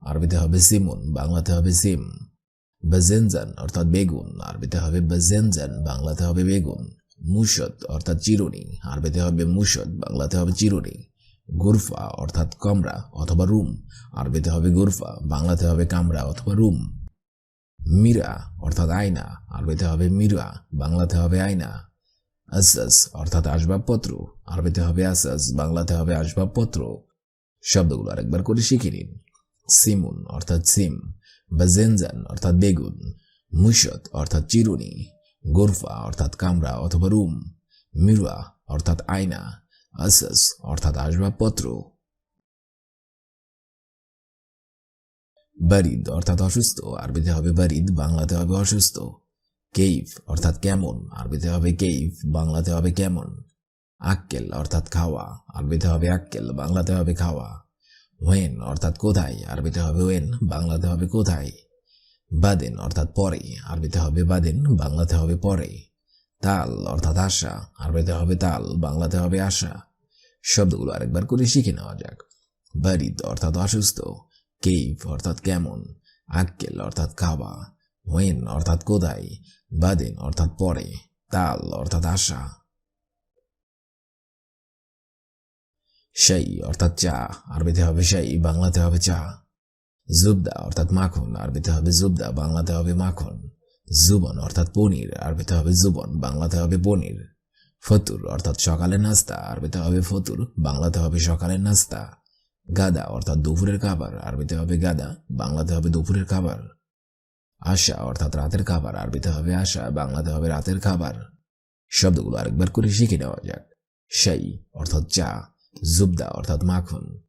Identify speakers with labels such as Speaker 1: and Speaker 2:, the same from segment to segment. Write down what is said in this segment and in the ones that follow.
Speaker 1: আরবিতে হবে সিমুন বাংলাতে হবে সিম বাজেনজান অর্থাৎ বেগুন, আরবিতে হবে বাজেনজান, বাংলাতে হবে বেগুন। মুসদ অর্থাৎ চিরুনি, আরবিতে হবে মুশদ বাংলাতে হবে চিরুনি। গুরফা অর্থাৎ কামরা অথবা রুম, আরবিতে হবে গুরফা, বাংলাতে হবে কামরা অথবা রুম। মীরা অর্থাৎ আয়না, আরবিতে হবে মীরা, বাংলাতে হবে আয়না। আসাস অর্থাৎ আসবাবপত্র, আরবিতে হবে আসাস, বাংলাতে হবে আসবাবপত্র। শব্দগুলো আরেকবার করে শিখে নিন। সিমুন অর্থাৎ সিম, বা জেনজান, অর্থাৎ বেগুন মুশত অর্থাৎ চিরুনি, গোরফা, অর্থাৎ কামরা অথবা রুম, মিরুয়া, অর্থাৎ আয়না আসাস অর্থাৎ আসবাবপত্র, বারিদ, অর্থাৎ অসুস্থ, আরবিতে হবে বারিদ, বাংলাতে হবে অসুস্থ, কেইফ, অর্থাৎ কেমন, আরবিতে হবে কেইফ, বাংলাতে হবে কেমন, আক্কেল, অর্থাৎ খাওয়া, আরবিতে হবে আক্কেল, বাংলাতে হবে খাওয়া ওয়েন অর্থাৎ কোথায়? আরবিতে হবে ওয়েন বাংলাতে হবে কোথায়? বাদেন, অর্থাৎ পরে। আরবিতে হবে বাদেন, বাংলাতে হবে পরে। তাল, অর্থাৎ আশা। আরবিতে হবে তাল, বাংলাতে হবে আশা। শব্দগুলো আরেকবার করে শিখে নেওয়া যাক। বারিদ, অর্থাৎ অসুস্থ। কেইফ, অর্থাৎ কেমন। আক্কেল, অর্থাৎ খাওয়া ওয়েন অর্থাৎ কোথায়? বাদেন, অর্থাৎ পরে। তাল, অর্থাৎ আশা। শাই অর্থাৎ চা, আরবিতে হবে শাই বাংলাতে হবে চা। জুবদা, অর্থাৎ মাখন, আরবিতে হবে জুবদা, বাংলাতে হবে মাখন। জুবন, অর্থাৎ পনির, আরবিতে হবে জুবন, বাংলাতে হবে পনির। ফতুর, অর্থাৎ সকালের নাস্তা, আরবিতে হবে ফতুর, বাংলাতে হবে সকালের নাস্তা। গাদা, অর্থাৎ দুপুরের খাবার, আরবিতে হবে গাদা, বাংলাতে হবে দুপুরের খাবার। আশা, অর্থাৎ রাতের খাবার, আরবিতে হবে আশা, বাংলাতে হবে রাতের খাবার। শব্দগুলো আরেকবার করে শিখে নেওয়া যাক। শাই অর্থাৎ চা। জুবদা অর্থাৎ মাখন,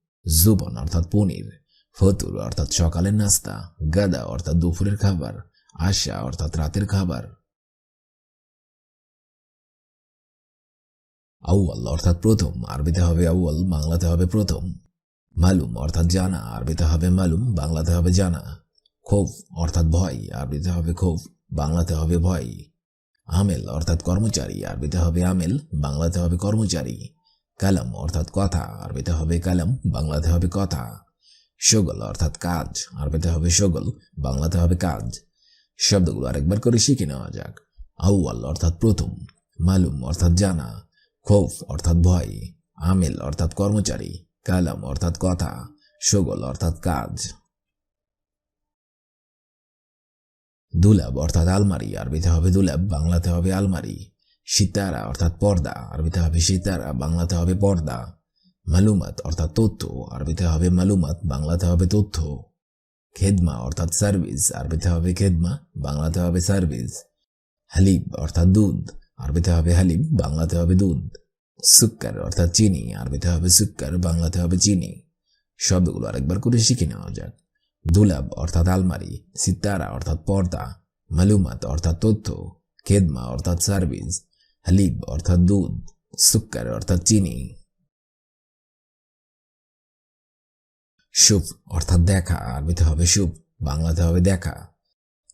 Speaker 1: জুবন অর্থাৎ পনির, ফতুর অর্থাৎ সকালের নাস্তা, গাদা অর্থাৎ দুপুরের খাবার, আশা অর্থাৎ রাতের খাবার। আউয়াল অর্থাৎ প্রথম, আরবিতে হবে আউয়াল, বাংলাতে হবে প্রথম। মালুম অর্থাৎ জানা, আরবিতে হবে মালুম, বাংলাতে হবে জানা। ক্ষোভ অর্থাৎ ভয়, আরবিতে হবে ক্ষোভ বাংলাতে হবে ভয়। আমেল অর্থাৎ কর্মচারী, আরবিতে হবে আমেল, বাংলাতে হবে কর্মচারী। কালাম অর্থাৎ কথা, আরবিতে হবে কালাম, বাংলাতে হবে কথা। শগল অর্থাৎ কাজ, আরবিতে হবে শগল বাংলাতে হবে কাজ। শব্দগুলো আরেকবার করে শিখে নেওয়া যাক। আউয়াল অর্থাৎ প্রথম, মালুম অর্থাৎ জানা, খৌফ অর্থাৎ ভয়, আমেল অর্থাৎ কর্মচারী, কালাম অর্থাৎ কথা শগল অর্থাৎ কাজ। দুলাব অর্থাৎ আলমারি, আরবিতে হবে দুলাব, বাংলাতে হবে আলমারি। সিতারা অর্থাৎ পর্দা, আরবিতে হবে সিতারা বাংলাতে হবে পর্দা। মালুমাত, অর্থাৎ তথ্য, আরবিতে হবে মালুমাত, বাংলাতে হবে তথ্য। খেদমা, অর্থাৎ সার্ভিস আরবিতে হবে খেদমা, বাংলাতে হবে সার্ভিস হালিব অর্থাৎ দুধ, আরবিতে হবে হালিব বাংলাতে হবে দুধ। সুক্কার, অর্থাৎ চিনি, আরবিতে হবে সুক্কার, বাংলাতে হবে চিনি। শব্দগুলো আরেকবার করে শিখে নেওয়া যাক। দুলাব, অর্থাৎ আলমারি। সিতারা, অর্থাৎ পর্দা। মালুমাত, অর্থাৎ তথ্য। খেদমা, অর্থাৎ সার্ভিস হালিব, অর্থাৎ দুধ, সুক্কার, অর্থাৎ চিনি। শুভ, অর্থাৎ দেখা, আরবিতে হবে শুভ, বাংলাতে হবে দেখা।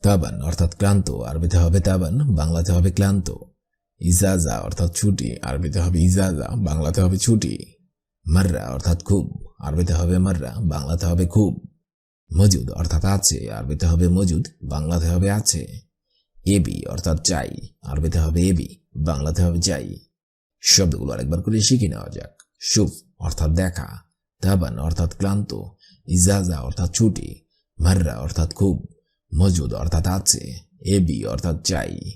Speaker 1: তাবান, অর্থাৎ ক্লান্ত, আরবিতে হবে তাবান, বাংলাতে হবে ক্লান্ত। ইজাজা, অর্থাৎ ছুটি, আরবিতে হবে ইজাজা, বাংলাতে হবে ছুটি। মাররা, অর্থাৎ খুব, আরবিতে হবে মাররা, বাংলাতে হবে খুব। মজুদ, অর্থাৎ আছে, আরবিতে হবে মজুদ, বাংলাতে হবে আছে। এবি অর্থাৎ চাই, আরবিতে হবে এবি বাংলাতে হবে যাই। শব্দগুলো আরেকবার করে শিখে নেওয়া যাক। শুভ, অর্থাৎ দেখা। তাবান অর্থাৎ ক্লান্ত। ইজাজা, অর্থাৎ ছুটি। মাররা, অর্থাৎ খুব। মজুদ, অর্থাৎ আছে। এবি, অর্থাৎ চাই।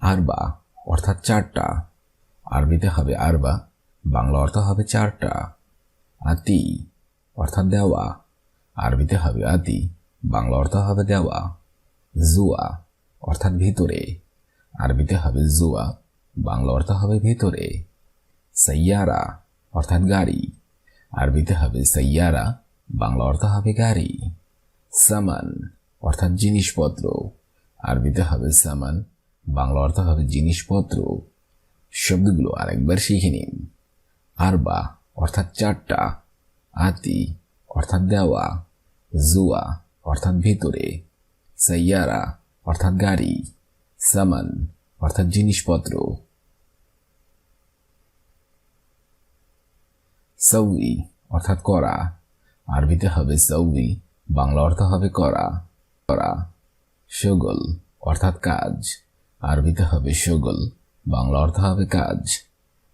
Speaker 1: আরবা, অর্থাৎ চারটা। আরবিতে হবে আরবা, বাংলা অর্থ হবে চারটা। আতি, অর্থাৎ দেওয়া। আরবিতে হবে আতি, বাংলা অর্থ হবে দেওয়া। জুয়া অর্থাৎ ভিতরে। আরবিতে হবে জুয়া, বাংলা অর্থ হবে ভিতরে। সাইয়ারা, অর্থাৎ গাড়ি। আরবিতে হবে সাইয়ারা,
Speaker 2: বাংলা অর্থ হবে গাড়ি। সামান, অর্থাৎ জিনিসপত্র। আরবিতে হবে সামান, বাংলা অর্থ হবে জিনিসপত্র। শব্দগুলো আরেকবার শিখে নিন। আরবা, অর্থাৎ চারটা। আতি, অর্থাৎ দেওয়া। জুয়া, অর্থাৎ ভিতরে। সাইয়ারা অর্থাৎ গাড়ি, সামান, অর্থাৎ জিনিসপত্র। সৌই অর্থাৎ করা। আরবিতে হবে সৌই বাংলা অর্থ হবে করা। করা। শগল অর্থাৎ কাজ। আরবিতে হবে শগল বাংলা অর্থ হবে কাজ।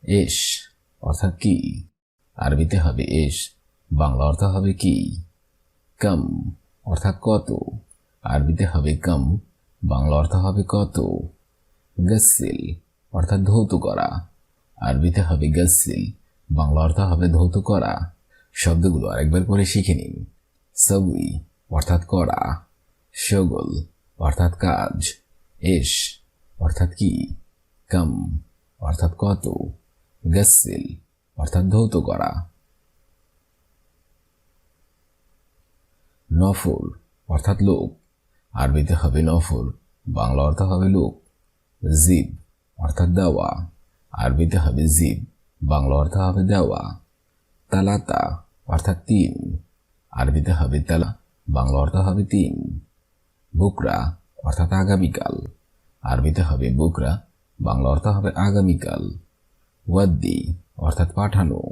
Speaker 2: এস, অর্থাৎ কি? আরবিতে হবে এস, বাংলা অর্থ হবে কি? কম, অর্থাৎ কত? আরবিতে হবে কম বাংলা অর্থ হবে কত? গসিল, অর্থাৎ ধৌত করা। আরবিতে হবে গসিল, বাংলা অর্থ হবে ধৌত করা। শব্দগুলো আরেকবার করে শিখে নিন। সবই, অর্থাৎ করা। শগল অর্থাৎ কাজ। এস, অর্থাৎ কি? কম, অর্থাৎ কত? গসিল, অর্থাৎ ধৌত করা। নফর, অর্থাৎ লোক। আরবিতে হবে নফর বাংলা অর্থ হবে লোক। জিব, অর্থাৎ দেওয়া। আরবিতে হবে জিব, বাংলা অর্থ হবে দেওয়া। তালাতা, অর্থাৎ তিন। আরবিতে হবে তালা, বাংলা অর্থ হবে তিন। বুকরা, অর্থাৎ আগামীকাল। আরবিতে হবে বুকরা, বাংলা অর্থ হবে আগামীকাল। ওয়াদ্দি, অর্থাৎ পাঠানো।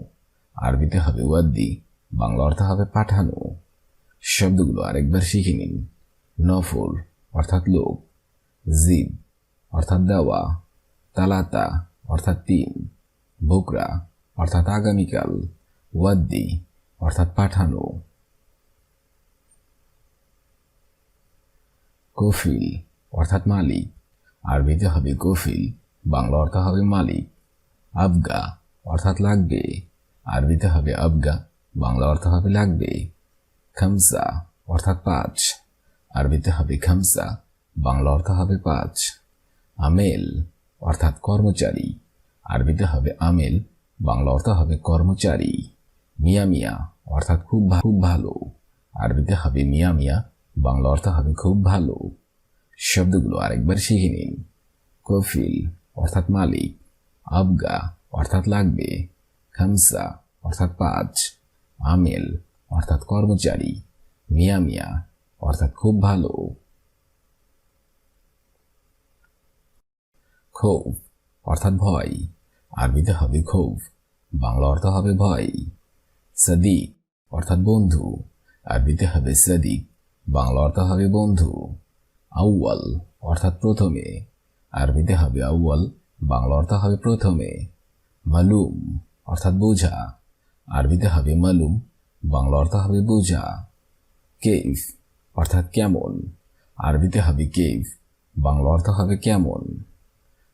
Speaker 2: আরবিতে হবে ওয়াদ্দি, বাংলা অর্থ হবে পাঠানো। শব্দগুলো আরেকবার শিখে নিন। নফর অর্থাৎ লোক জিব, অর্থাৎ দেওয়া, তালাতা, অর্থাৎ তিন, বুকরা, অর্থাৎ আগামীকাল, ওয়াদ্দি, অর্থাৎ পাঠানো। কফিল, অর্থাৎ মালিক, আরবিতে হবে কফিল, বাংলা অর্থ হবে মালিক। আবগা, অর্থাৎ লাগবে, আরবিতে হবে আবগা, বাংলা অর্থ হবে লাগবে। খামসা, অর্থাৎ পাঁচ। আরবিতে হবে খামসা, বাংলা অর্থ হবে পাঁচ। আমেল অর্থাৎ কর্মচারী। আরবিতে হবে আমেল, বাংলা অর্থ হবে কর্মচারী। মিয়া মিয়া অর্থাৎ খুব খুব ভালো। আরবিতে হবে মিয়া মিয়া, বাংলা অর্থ হবে খুব ভালো। শব্দগুলো আরেকবার শিখে নিন। কফিল অর্থাৎ মালিক। আবগা অর্থাৎ লাগবে। খামসা অর্থাৎ পাঁচ। আমেল অর্থাৎ কর্মচারী। মিয়া মিয়া অর্থাৎ খুব ভালো। ক্ষোভ অর্থাৎ ভয়। আরবিতে হবে ক্ষোভ, বাংলা অর্থ হবে ভয়। সদিক অর্থাৎ বন্ধু, আরবিতে হবে সদিক বাংলা অর্থ হবে বন্ধু। আউয়াল অর্থাৎ প্রথমে, আরবিতে হবে আউয়াল, বাংলা অর্থ হবে প্রথমে। মালুম অর্থাৎ বোঝা, আরবিতে হবে মালুম, বাংলা অর্থ হবে বোঝা। কেফ অর্থাৎ কেমন? আরবিতে হবে কেফ বাংলা অর্থ হবে কেমন?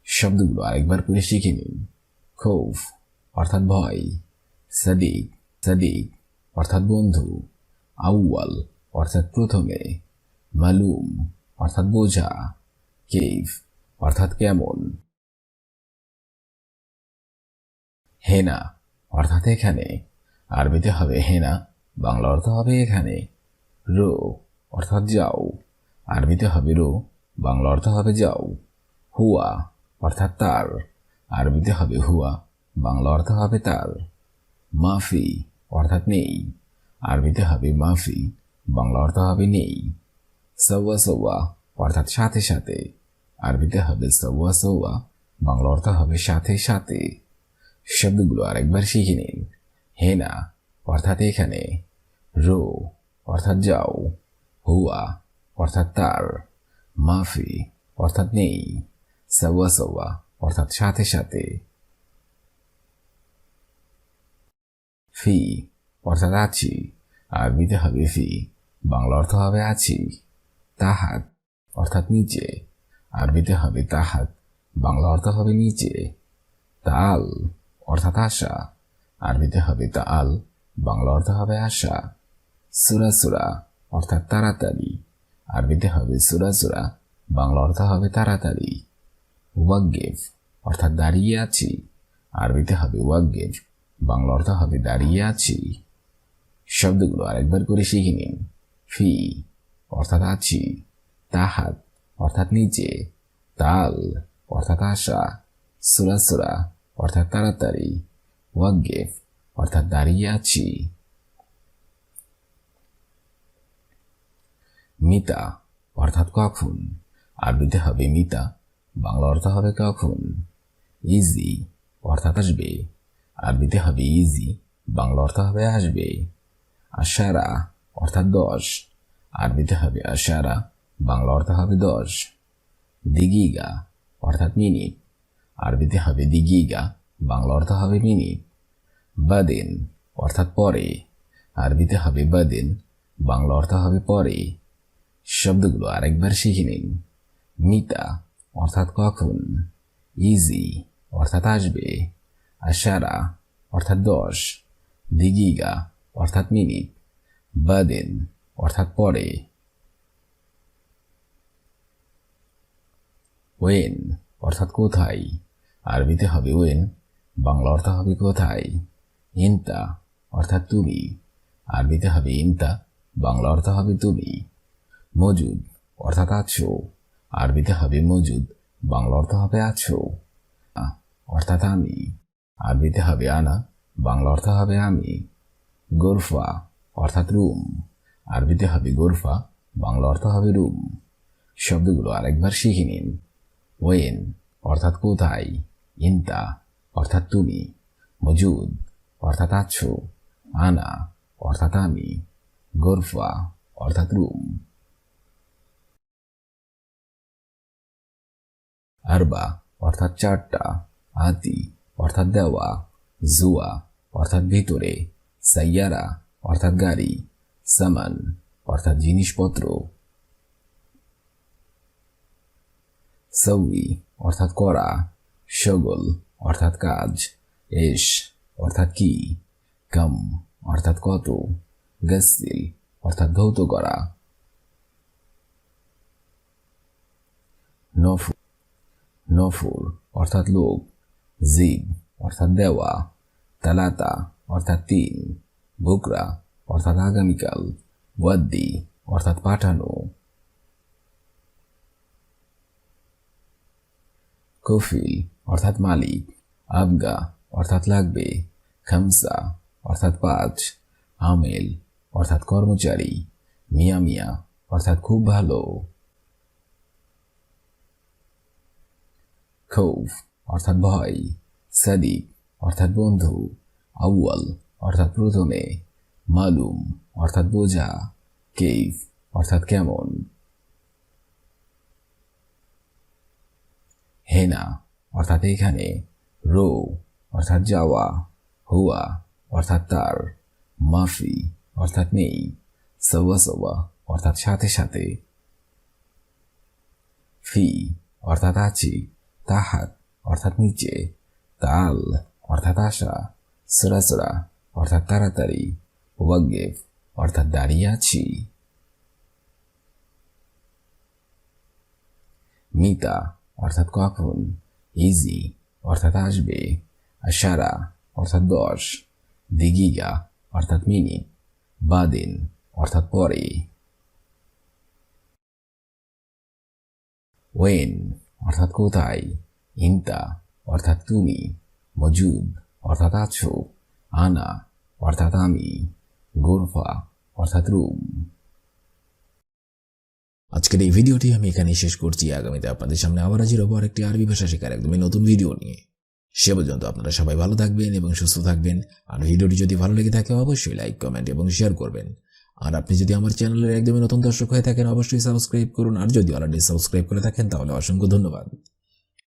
Speaker 2: শব্দগুলো আরেকবার করে শিখে নিন। খৌফ, অর্থাৎ ভয়। সাদিক সাদিক, অর্থাৎ বন্ধু। আউয়াল, অর্থাৎ প্রথমে। মালুম, অর্থাৎ বোঝা। কেফ অর্থাৎ কেমন? হেনা, অর্থাৎ এখানে। আরবিতে হবে হেনা, বাংলা অর্থ হবে এখানে। রো অর্থাৎ যাও। আরবিতে হবে রো, বাংলা অর্থ হবে যাও। হুয়া, অর্থাৎ তার। আরবিতে হবে হুয়া, বাংলা অর্থ হবে তার। মাফি, অর্থাৎ নেই। আরবিতে হবে মাফি, বাংলা অর্থ হবে নেই। সৌয়া সৌয়া অর্থাৎ সাথে সাথে। আরবিতে হবে সৌয়া সৌয়া বাংলা অর্থ হবে সাথে সাথে। শব্দগুলো আরেকবার শিখে নিন। হেনা, অর্থাৎ এখানে। রো, অর্থাৎ যাও। হুয়া অর্থাৎ তার। মাফি অর্থাৎ নেই। সওয়া সওয়া অর্থাৎ সাথে সাথে। ফি অর্থাৎ আছি। আরবিতে হবে ফি বাংলা অর্থ হবে আছি। তাহাত, অর্থাৎ নিচে। আরবিতে হবে তাহাত, বাংলা অর্থ হবে নিচে। তাল, অর্থাৎ আশা। আরবিতে হবে তাল, বাংলা অর্থ হবে আশা। সুরা সুরা অর্থাৎ তাড়াতাড়ি। আরবিতে হবে সুরা সুরা, বাংলা অর্থ হবে তাড়াতাড়ি। ওয়াগেভ অর্থাৎ দাঁড়িয়ে আছি। আরবিতে হবে ওয়াগেভ বাংলা অর্থ হবে দাঁড়িয়ে আছি। শব্দগুলো আরেকবার করে শিখে নিন। ফি, অর্থাৎ আছি। তাহাত, অর্থাৎ নিচে। তাল, অর্থাৎ আশা। সুরাসুরা অর্থাৎ তাড়াতাড়ি। ওয়াগেফ, অর্থাৎ দাঁড়িয়ে আছি। মিতা, অর্থাৎ কখন? আরবিতে হবে মিতা, বাংলা অর্থ হবে কখন? ইজি, অর্থাৎ আসবে। আরবিতে হবে ইজি, বাংলা অর্থ হবে আসবে। আশারা, অর্থাৎ দশ। আরবিতে হবে আশারা, বাংলা অর্থ হবে দশ। দিগিগা, অর্থাৎ মিনিট। আরবিতে হবে দিগিগা, বাংলা অর্থ হবে মিনিট। বাদেন, অর্থাৎ পরে। আরবিতে হবে বাদেন, বাংলা অর্থ হবে পরে। শব্দগুলো আরেকবার শিখে নিন। মিতা, অর্থাৎ কখন? ইজি, অর্থাৎ আসবে। আশারা, অর্থাৎ দশ। দিগিগা, অর্থাৎ মিনিট। বাদেন, অর্থাৎ পরে। ওয়েন, অর্থাৎ কোথায়? আরবিতে হবে ওয়েন, বাংলা অর্থ হবে কোথায়? ইনতা, অর্থাৎ তুমি। আরবিতে হবে ইনতা, বাংলা অর্থ হবে তুমি। মজুদ, অর্থাৎ আছো। আরবিতে হবে মজুদ, বাংলা অর্থ হবে আছো। অর্থাৎ আমি। আরবিতে হবে আনা, বাংলা অর্থ হবে আমি। গোরফা, অর্থাৎ রুম। আরবিতে হবে গোরফা, বাংলা অর্থ হবে রুম। শব্দগুলো আরেকবার শিখে নিন। ওয়েন, অর্থাৎ কোথায়। ইনতা, অর্থাৎ তুমি। মজুদ, অর্থাৎ আছো। আনা, অর্থাৎ আমি। গোরফা, অর্থাৎ রুম। আরবা, অর্থাৎ চারটা, আতি, অর্থাৎ দেওয়া, জুয়া, অর্থাৎ ভিতরে, সাইয়ারা, অর্থাৎ গাড়ি, সামান, অর্থাৎ জিনিসপত্র, সৌই, অর্থাৎ করা শগল অর্থাৎ কাজ এশ অর্থাৎ কি, কম, অর্থাৎ কত গসিল অর্থাৎ ধৌত করা, নফু নফুর অর্থাৎ লোক জিদ, অর্থাৎ দেওয়া, তালাতা, অর্থাৎ তিন, বুকরা, অর্থাৎ আগামীকাল ওয়াদ্দি অর্থাৎ পাঠানো। কফিল, অর্থাৎ মালিক, আবগা, অর্থাৎ লাগবে, খামসা, অর্থাৎ পাঁচ, আমেল, অর্থাৎ কর্মচারী, মিয়া মিয়া, অর্থাৎ খুব ভালো। খৌফ, অর্থাৎ ভয়, সাদিক, অর্থাৎ বন্ধু, আউয়াল, অর্থাৎ প্রথমে, মালুম, অর্থাৎ বোঝা, কেইফ, অর্থাৎ কেমন। হেনা, অর্থাৎ এখানে, রো, অর্থাৎ যাওয়া, হুয়া, অর্থাৎ তার, মাফি, অর্থাৎ নেই, সওয়া সওয়া, অর্থাৎ সাথে সাথে। ফি, অর্থাৎ আছি তাহাত অর্থাৎ নিচে, তাল, অর্থাৎ আশা সরাসরা অর্থাৎ তাড়াতাড়ি ওয়াগেফ অর্থাৎ দাঁড়িয়ে আছি। মিতা, অর্থাৎ কখন ইজি অর্থাৎ আসবে, আশারা, অর্থাৎ দশ দিগিগা অর্থাৎ মিনিট, বাদিন, অর্থাৎ পরে। ওয়েন অর্থাৎ কোথায়? ইন্তা, অর্থাৎ তুমি। মজুদ, অর্থাৎ আছো। আনা, অর্থাৎ আমি। গোরফা, অর্থাৎ রুম। আজকের এই ভিডিওটি আমি এখানেই শেষ করছি। আগামীতে আপনাদের সামনে আবার হাজির হব আরেকটি আরবি ভাষা শেখার একদমই নতুন ভিডিও নিয়ে। সে পর্যন্ত আপনারা সবাই ভালো থাকবেন এবং সুস্থ থাকবেন। আর ভিডিওটি যদি ভালো লেগে থাকে, অবশ্যই লাইক, কমেন্ট এবং শেয়ার করবেন। আর আপনি যদি আমার চ্যানেলের একদমই নতুন দর্শক হয়ে থাকেন, অবশ্যই সাবস্ক্রাইব করুন। আর যদি অলরেডি সাবস্ক্রাইব করে থাকেন, তাহলে অসংখ্য ধন্যবাদ।